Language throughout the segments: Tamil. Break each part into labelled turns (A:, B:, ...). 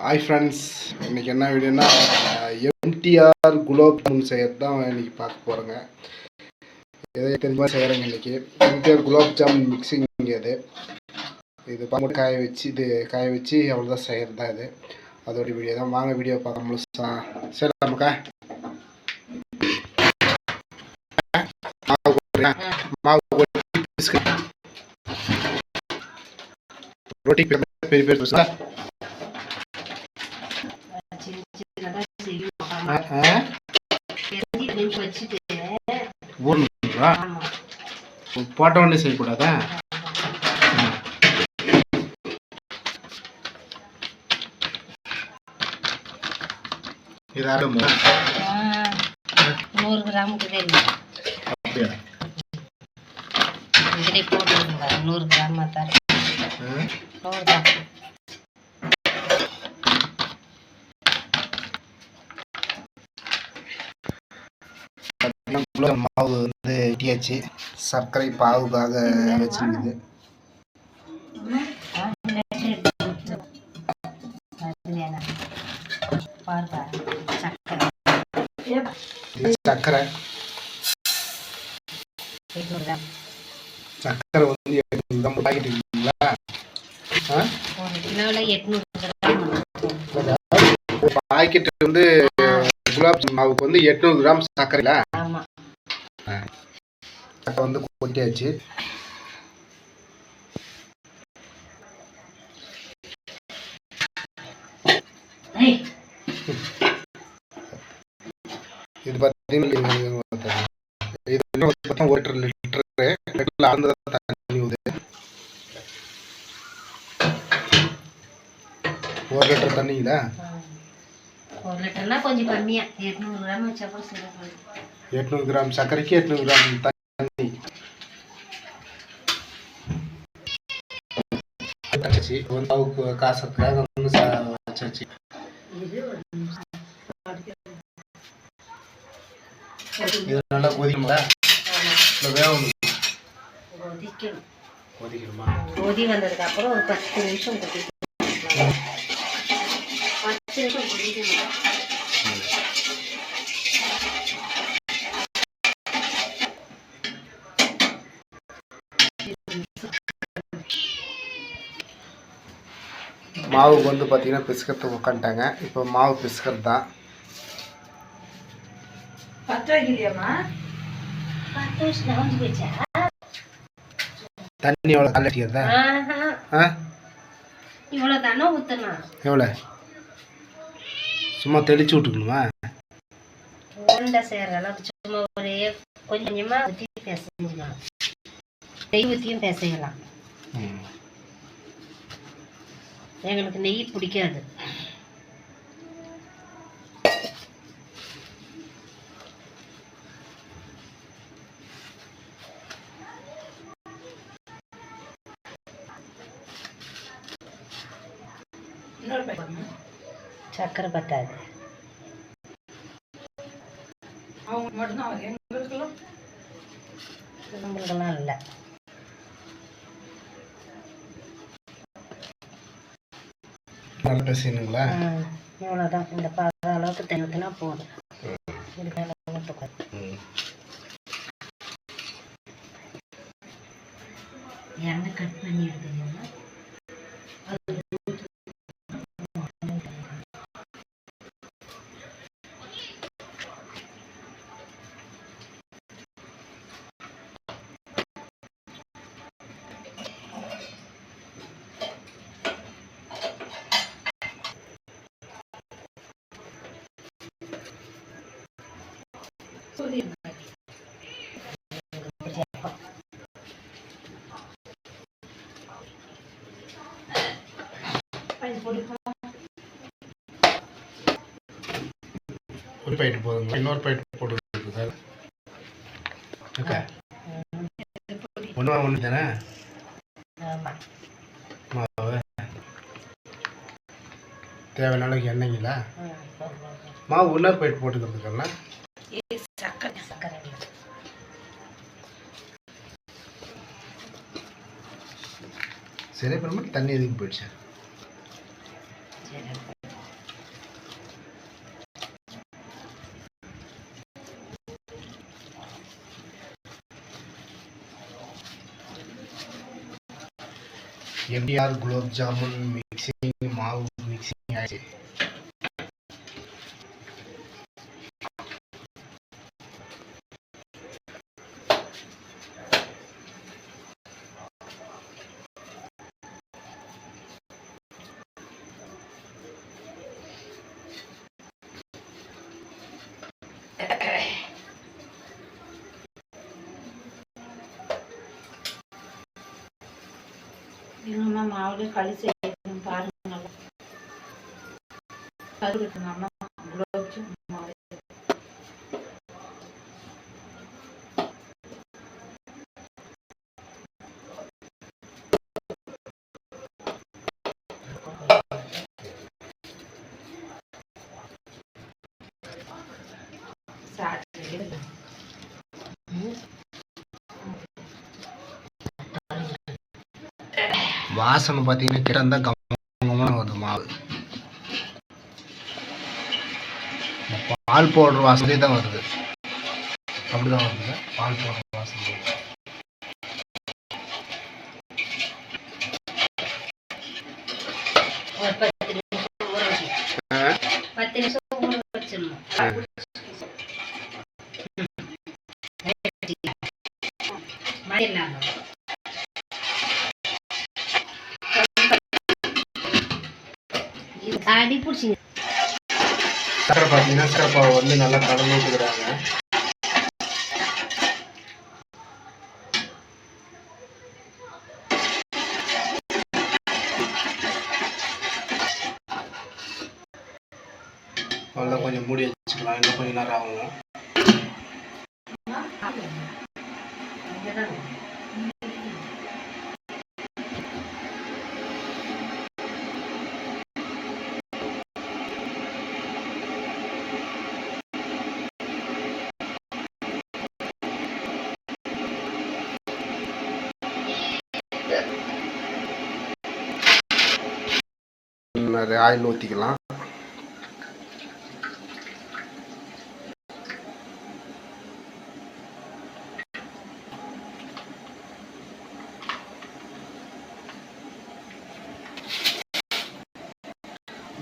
A: ஹாய் ஃப்ரெண்ட்ஸ் இன்னைக்கு என்ன வீடியோனா எம்டிஆர் குலோப் ஜாமுன் செய்யறது தான் இன்னைக்கு பார்க்க போகிறேங்க எதை தெரியுமா செய்கிறேங்க இன்னைக்கு எம்டிஆர் குலோப் ஜாமுன் மிக்சிங் இது இது பார்த்து காய வச்சு இது காய வச்சு அவ்வளோதான் செய்கிறது தான் இது அதோட வீடியோ தான் வாங்க வீடியோ பார்க்க முழுசா சரி நமக்கா மாவு மாவு ரொட்டி பெரிய பெரிய பெரிய
B: சின்ன சின்னதா செய்யணும்.
A: ஆ
B: ஆமா.
A: ஆ
B: செஞ்சு கொஞ்சம் வச்சுட்டு,
A: ஊறணுங்களா
B: ஆமா.
A: போட்ட உடனே செய்யக்கூடாதா? இது
B: நூறு கிராமுக்கு தெரியும்
A: அப்படியா?
B: இதுலேயே போட்டுருங்க நூறு கிராம் தர
A: ஆ?
B: நூறு கிராம்
A: குலோப் மாவு வந்து இட்டியாச்சு சர்க்கரை பாவுக்காக வச்சுருக்குது சர்க்கரை. சர்க்கரை வந்து எட்நூறு கிராம். பாக்கெட் இருக்குங்களா பாக்கெட் வந்து ஜாமுன் மாவுக்கு வந்து எட்நூறு கிராம் சர்க்கரைல
B: ஆமாம்
A: சர்க்கரை வந்து கொட்டியாச்சு. இது பார்த்தீங்கன்னா இது இன்னும் பார்த்தா ஒரு லிட்டர் லிட்டரு லிட்டரில் தண்ணி ஊது ஒரு லிட்டர் தண்ணிங்களா
B: ஒரு லிட்டர்னா கொஞ்சம் கம்மியா. எட்நூறு கிராம் வச்சா கூட சரி
A: எட்நூறு கிராம் சர்க்கரைக்கு எட்நூறு கிராம் தண்ணி. வச்சாச்சு. வந்து காசுக்காக வந்து இது நல்லா கொதிக்குமா இல்லை வேகணும்.
B: கொதிக்கணும்.
A: கொதிக்கணுமா?
B: கொதி வந்ததுக்கு அப்புறம் ஒரு பத்து நிமிஷம் கொதிக்கணும்
A: மாவுக்கு வந்து பார்த்தீங்கன்னா பிஸ்கத்து உட்காந்துட்டாங்க இப்போ மாவு பிஸ்கட் தான் தண்ணி எவ்வளோ கலட்டிக்கிறதா. ஆ?
B: இவ்வளோ தானே ஊற்றணும்
A: எவ்வளோ சும்மா தெளிச்சு விட்டுக்கணுமா?
B: உருண்டை செய்கிற அளவுக்கு சும்மா ஒரே கொஞ்சம் கொஞ்சமாக ஊற்றி பிசைஞ்சிக்கலாம் நெய் ஊற்றியும் பிசையலாம். எங்களுக்கு நெய் பிடிக்காது. சக்கரை பத்தாது நம்மளுக்கெல்லாம் இல்லை.
A: நல்லா பேசினுங்களா
B: இவ்வளோதான் இந்த பாத அளவுக்கு தென்னத்துனா போதும். இது மேலே ஊற்றக்கூடாது
A: ம்.
B: எண்ணெய் கட் பண்ணி எடுத்துக்கோங்க
A: ஒரு பாக்கெட் போதுங்க இன்னொரு பாக்கெட் போட்டு சார். ஓகே. ஒன்று ஒன்று தானே? மாவு. தேவையான அளவுக்கு எண்ணெய்ங்களா? மாவு இன்னொரு பாக்கெட் போட்டுக்கிறதுக்கெல்லாம் சரி அப்புறமா தண்ணி எதுக்கு போயிடுச்சு. எம்டிஆர் குலோப் ஜாமுன் மிக்சிங் மாவு மிக்சிங் ஆயிடுச்சு.
C: எங்கம்மா களி செய்யணும் பாருங்கள் கருவிட்டு நம்ம இருக்குங்க அம்மா குலோப் ஜாமுன் மாவு சாப்பிட்டு
A: வாசனை பார்த்தீங்கன்னா கிட்ட இருந்தால் கம்மமான வருது மாவு பால் பவுடர் வாசனை தான் வருது அப்படிதான் வருது பால் பவுடர் வாசனை
B: பத்து நிமிஷம் ஊற வச்சிடணும் பிடிச்சிங்க.
A: சக்கரை பார்த்தீங்கன்னா சக்கரை வந்து நல்லா கலந்து விட்டுக்கிறாங்க அவ்வளோ கொஞ்சம் மூடி வச்சுக்கலாம் இன்னும் கொஞ்சம் நேரம் ஆகும். நிறைய ஆயில் ஊற்றிக்கலாம்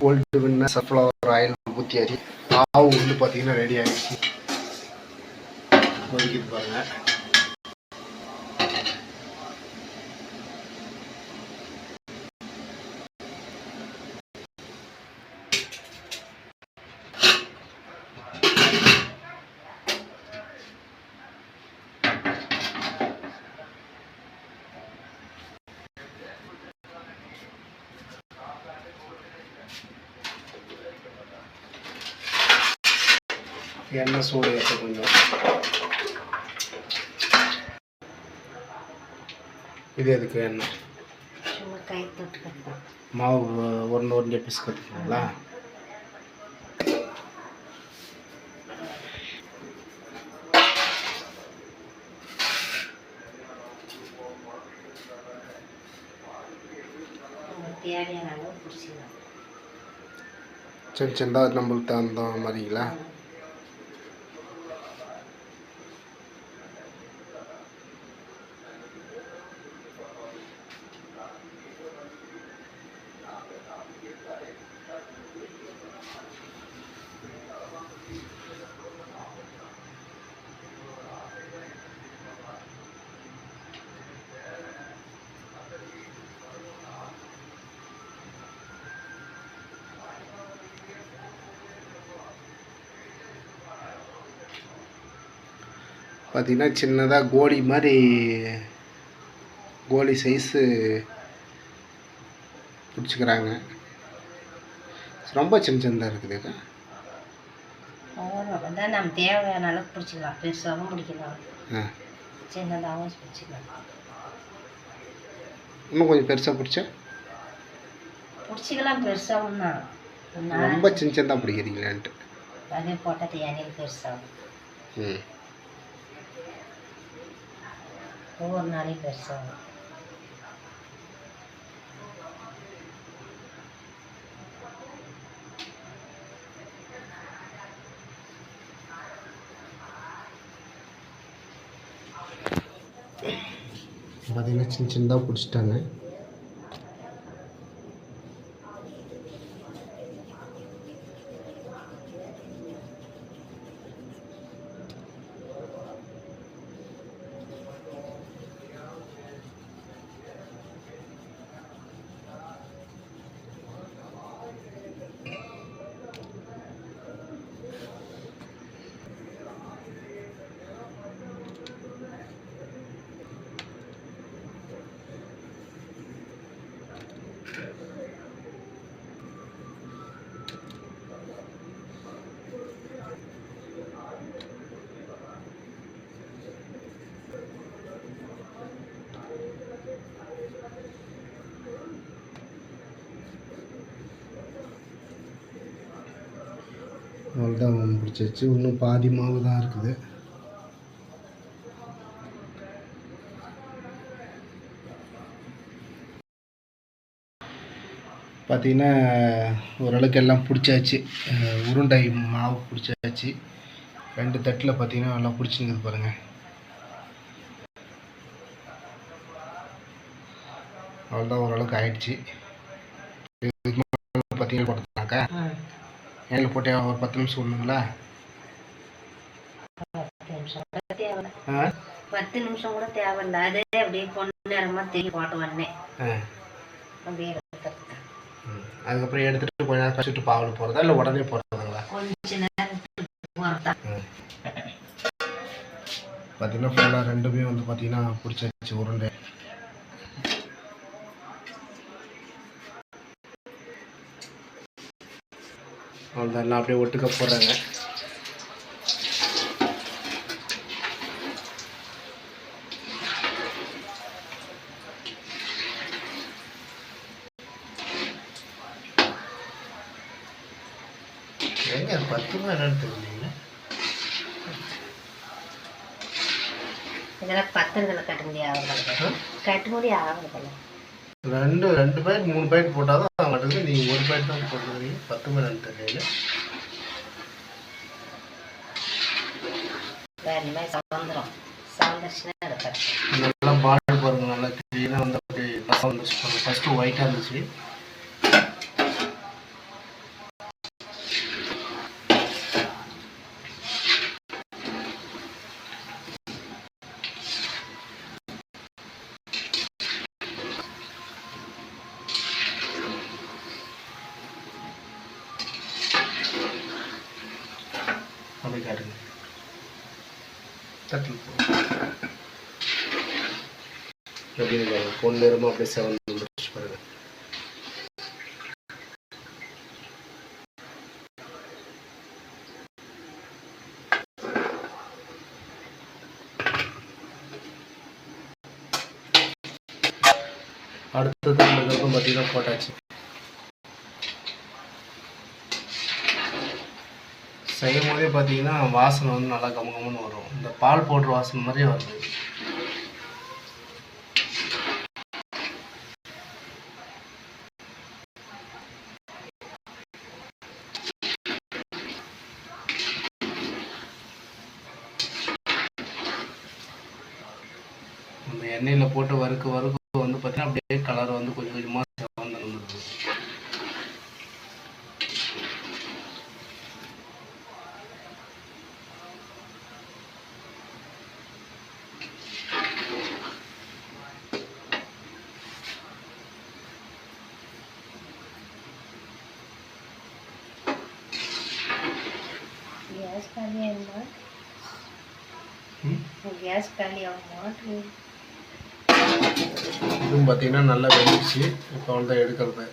A: கோல்டு வின்னர் சன்ஃப்ளவர் ஆயில் ஊற்றியாச்சு மாவு வந்து பார்த்தீங்கன்னா ரெடி ஆகிடுச்சு கொதிக்குது பாருங்க. எண்ணெய் சூடு ஏற்ற கொஞ்சம். இது எதுக்கு எண்ணெய்? மாவு
B: தேவையான அளவு பிடிச்சிக்கலாம்
A: சின்ன சின்னதாக நம்மளுக்கு தகுந்த மாதிரிங்களா? பார்த்தீங்கன்னா சின்னதாக கோலி மாதிரி கோலி சைஸு பிடிச்சிக்கிறாங்க. ரொம்ப சின்ன சின்னதாக இருக்குதுக்கா
B: அவ்வளோ தான் நம்ம தேவையான அளவுக்கு பிடிச்சிக்கலாம். பெருசாகவும் பிடிக்கலாம். சின்னதாகவும் பிடிச்சிக்கலாம்.
A: இன்னும் கொஞ்சம் பெருசாக பிடிச்சா?
B: பிடிச்சிக்கலாம் பெருசாகவும் தான்.
A: ரொம்ப சின்ன சின்னதாக பிடிக்கிறீங்களான்ட்டு
B: அதே போட்டது எண்ணெயில் பெருசாகும்
A: ம்.
B: ஒவ்வொரு நாளையும் பெருசாகும்
A: பார்த்தீங்கன்னா சின்ன சின்னதாக பிடிச்சிட்டாங்க அவ்வளோதான் பிடிச்சிருச்சு. இன்னும் பாதி மாவு தான் இருக்குது. பார்த்தீங்கன்னா ஓரளவுக்கு எல்லாம் பிடிச்சாச்சு. உருண்டை மாவு பிடிச்சாச்சு. ரெண்டு தட்டில் பார்த்தீங்கன்னா நல்லா பிடிச்சிருக்குது பாருங்கள் அவ்வளோதான் ஓரளவுக்கு ஆயிடுச்சு. பார்த்தீங்கன்னா போட்டுனாக்கா எண்ணெயில் போட்டு ஒரு பத்து நிமிஷம் விடணுங்களா
B: பத்து நிமிஷம் கூட தேவையில்ல. அதே அப்படியே நேரமாக திரும்பி போட்டு வந்தேன். அப்படியே.
A: அதுக்கப்புறம் எடுத்துகிட்டு கொஞ்ச நேரம் கழிச்சுட்டு பாவல் போகிறதா இல்லை உடனே போகிறதுங்களா
B: கொஞ்ச நேரம் போகிறதா
A: பார்த்தீங்கன்னா ஃபுல்லாக ரெண்டுமே வந்து பார்த்தீங்கன்னா பிடிச்சாச்சு உருண்டை அவ்வளோதான் எல்லாம் அப்படியே ஒட்டுக்க போடுறாங்க. எங்க? பத்து ரூபா என்னன்னு தெரியல
B: இதெல்லாம் பத்திரத்தில் கட்ட முடியாது கட்ட முடியும் ஆகுறதில்ல
A: ரெண்டு ரெண்டு பாக்கெட் மூணு பாக்கெட் போட்டால் தான் மாட்டேங்குது நீங்கள் ஒரு பாக்கெட் தான் போட்டுருக்கீங்க பத்து மணி நேரம் தெரியல நல்லா பால் பாருங்க நல்லா க்ளீனாக வந்து அப்படியே ரசம் வந்துச்சு ஃபஸ்ட்டு ஒயிட்டாக இருந்துச்சு. அப்படியே காட்டுங்க தட்டில் போடுங்க எப்படி பாருங்க பொன் நேரமாக அப்படியே செவன் முடிச்சு பாருங்க அடுத்தது இந்த கருப்பம் பார்த்தீங்கன்னா போட்டாச்சு செய்யும் போதே பார்த்தீங்கன்னா வாசனை வந்து நல்லா கமகமன்னு வரும். இந்த பால் போடுற வாசனை மாதிரியே வருது. நம்ம எண்ணெயில் போட்டு வறுக்க வறுக்க வந்து பார்த்தீங்கன்னா அப்படியே கலர் வந்து கொஞ்சம் கொஞ்சமாக வந்து வந்துடுது
B: கேஸ் காலி ஆகுமா
A: ம்.
B: கேஸ் காலி ஆகுமா?
A: இதுவும் பார்த்தீங்கன்னா நல்லா வெந்துச்சு இப்போ வந்து எடுக்கிறது.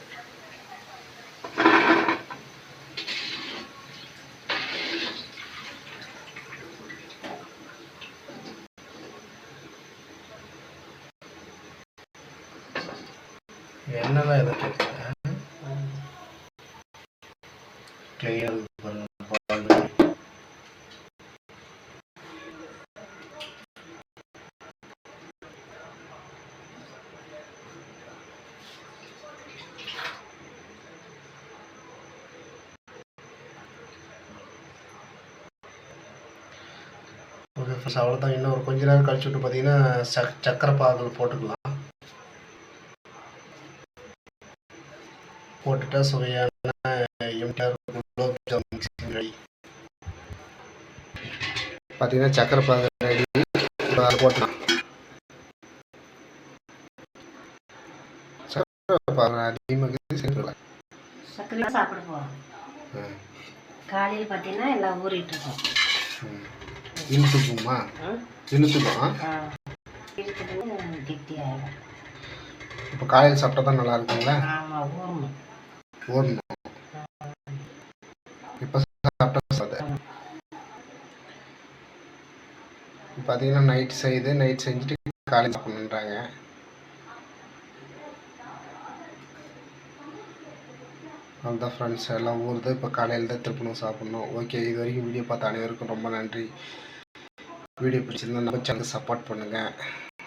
A: என்னதான் இதை கேட்குறேன்? கிளியர் ஃப்ரெண்ட்ஸ் அவ்வளோதான் இன்னும் ஒரு கொஞ்ச நேரம் கழிச்சு விட்டு பார்த்தீங்கன்னா சக் சக்கரை பாகல் போட்டுக்கலாம். போட்டுட்டா சுவையான எம்டிஆர் குலோப் ஜாமுன் ரெடி பார்த்தீங்கன்னா சக்கரை ரெடி போட்டலாம் சக்கரை அதிகமாக சேர்த்துக்கலாம்
B: சக்கரை சாப்பிட போகிறோம் காலையில் பார்த்தீங்கன்னா எல்லாம் ஊறிட்டு இருக்கோம்.
A: இனித்துக்குமா
B: ம்?
A: இனித்துக்குமா
B: ஆ. எடுத்துட்டு கெட்டி ஆகிடும்
A: இப்போ காலையில் சாப்பிட்டா தான் நல்லா இருக்குங்களா? ஓடணும் இப்போ சாப்பிட்டா சாத பார்த்தீங்கன்னா நைட் செய்யுது நைட் செஞ்சுட்டு காலையில் சாப்பிடணுன்றாங்க. அவ்வளோதான் ஃப்ரெண்ட்ஸ் எல்லாம் ஊறுது. இப்போ காலையில் தான் திருப்பணும் சாப்பிட்ணும். ஓகே இது வரைக்கும் வீடியோ பார்த்த அனைவருக்கும் ரொம்ப நன்றி. வீடியோ பிடிச்சிருந்தா நம்ம சேனல் சப்போர்ட் பண்ணுங்கள்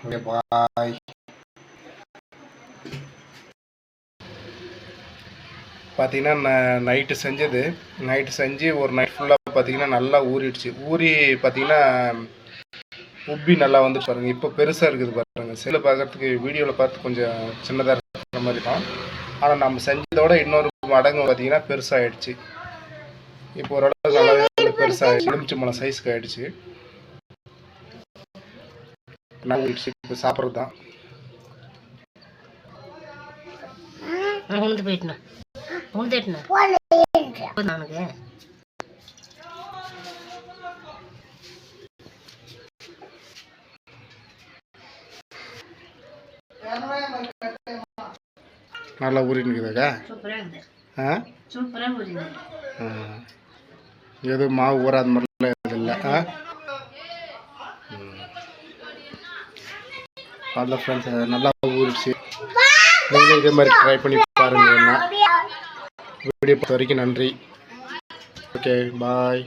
A: ஓகே பாய் பார்த்தீங்கன்னா நான் நைட்டு செஞ்சது. நைட்டு செஞ்சு ஒரு நைட் ஃபுல்லாக பார்த்தீங்கன்னா நல்லா ஊறிடுச்சு. ஊறி பார்த்திங்கன்னா உப்பி நல்லா வந்து பாருங்கள் இப்போ பெருசாக இருக்குது பாருங்கள் செல்லு பார்க்கறதுக்கு வீடியோவில் பார்த்து கொஞ்சம் சின்னதாக இருக்கிற மாதிரி தான். ஆனால் நம்ம செஞ்சதோட இன்னொரு மடங்கு பார்த்தீங்கன்னா பெருசாகிடுச்சு இப்போ ஓரளவுக்கு நல்லா பெருசாகிடுச்சு எலுமிச்சம்பழம் சைஸ்க்கு ஆகிடுச்சு நல்லா ஆயிடுச்சு இப்போ சாப்பிட்றது தான்
B: உளுந்து போயிட்டணும் உளுந்து எட்டணும் நானுக்கு
A: நல்லா ஊறினுக்குதாக்கா? ஆ?
B: சூப்பராக.
A: எதுவும் மாவு ஊறாத மாதிரிலாம் ஆ? அவ்வளோ ஃப்ரெண்ட்ஸ் நல்லா ஊறிடுச்சு நீங்களும் இதே மாதிரி ட்ரை பண்ணி பாருங்கள் வீடியோ பொறுத்த வரைக்கும் நன்றி. Okay bye